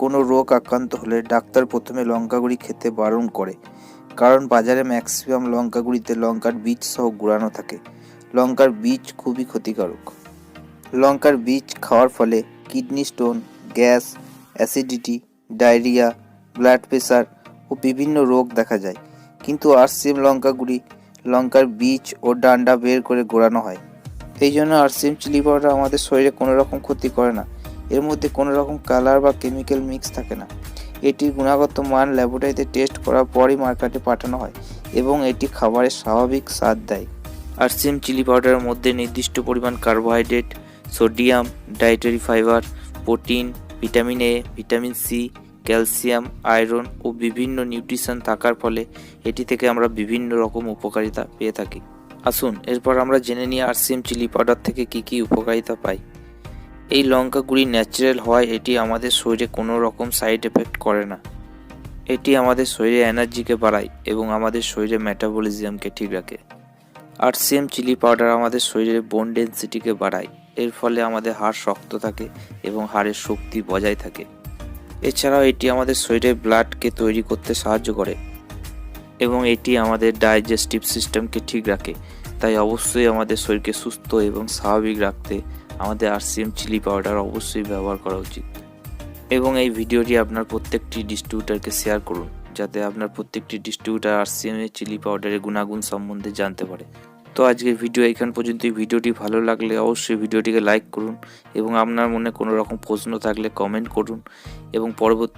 কোনো রোগ আক্রান্ত হলে ডাক্তার প্রথমে লঙ্কা গুঁড়ি খেতে বারণ করে, কারণ বাজারে ম্যাক্সিমাম লঙ্কা গুঁড়িতে লঙ্কার বীজ সহ গুঁড়ানো থাকে। লঙ্কার বীজ খুবই ক্ষতিকারক। লঙ্কার বীজ খাওয়ার ফলে kidney stone, gas, acidity, diarrhoea, blood pressure ও বিভিন্ন রোগ দেখা যায়। কিন্তু আরসিএম লঙ্কা গুঁড়ি লঙ্কার বীজ ও ডান্ডা বের করে গোড়ানো হয়। এই জন্য আরসিএম চিলি পাউডার আমাদের শরীরে কোনো রকম ক্ষতি করে না। এর মধ্যে কোনো রকম কালার বা কেমিক্যাল মিক্স থাকে না। এটির গুণগত মান ল্যাবরেটরিতে টেস্ট করার পরই মার্কেটে পাঠানো হয় এবং এটি খাবারের স্বাভাবিক স্বাদ দেয়। আরসিএম চিলি পাউডারের মধ্যে নির্দিষ্ট পরিমাণ carbohydrate sodium dietary fibre protein vitamin A vitamin C calcium iron ও বিভিন্ন নিউট্রিশন থাকার ফলে এটি থেকে আমরা বিভিন্ন রকম উপকারিতা পেয়ে থাকি। আসুন, এরপর আমরা জেনে নিই আরসিএম চিলি পাউডার থেকে কি কি উপকারিতা পাই। এই লঙ্কা গুঁড়ি ন্যাচারাল হওয়ায় এটি আমাদের শরীরে কোনো রকম সাইড এফেক্ট করে না। এটি আমাদের শরীরে এনার্জিকে বাড়ায় এবং আমাদের শরীরে মেটাবলিজমকে ঠিক রাখে। আর সেম চিলি পাউডার আমাদের শরীরে বোন ডেন্সিটিকে বাড়ায়। এর ফলে আমাদের হাড় শক্ত থাকে এবং হাড়ের শক্তি বজায় থাকে। এছাড়াও এটি আমাদের শরীরের ব্লাডকে তৈরি করতে সাহায্য করে এবং এটি আমাদের ডাইজেস্টিভ সিস্টেমকে ঠিক রাখে। তাই অবশ্যই আমাদের শরীরকে সুস্থ এবং স্বাভাবিক রাখতে আমাদের আরসিএম চিলি পাউডার অবশ্যই ব্যবহার করা উচিত। এবং এই ভিডিওটি আপনার প্রত্যেকটি ডিস্ট্রিবিউটারকে শেয়ার করুন, যাতে আপনার প্রত্যেকটি ডিস্ট্রিবিউটার আরসিএম এর চিলি পাউডারের গুণাগুণ সম্বন্ধে জানতে পারে। তো আজকের ভিডিও এখান পর্যন্ত ভিডিওটি ভালো লাগলে অবশ্যই ভিডিওটিকে লাইক করুন এবং আপনার মনে কোনো রকম প্রশ্ন থাকলে কমেন্ট করুন এবং পরবর্তী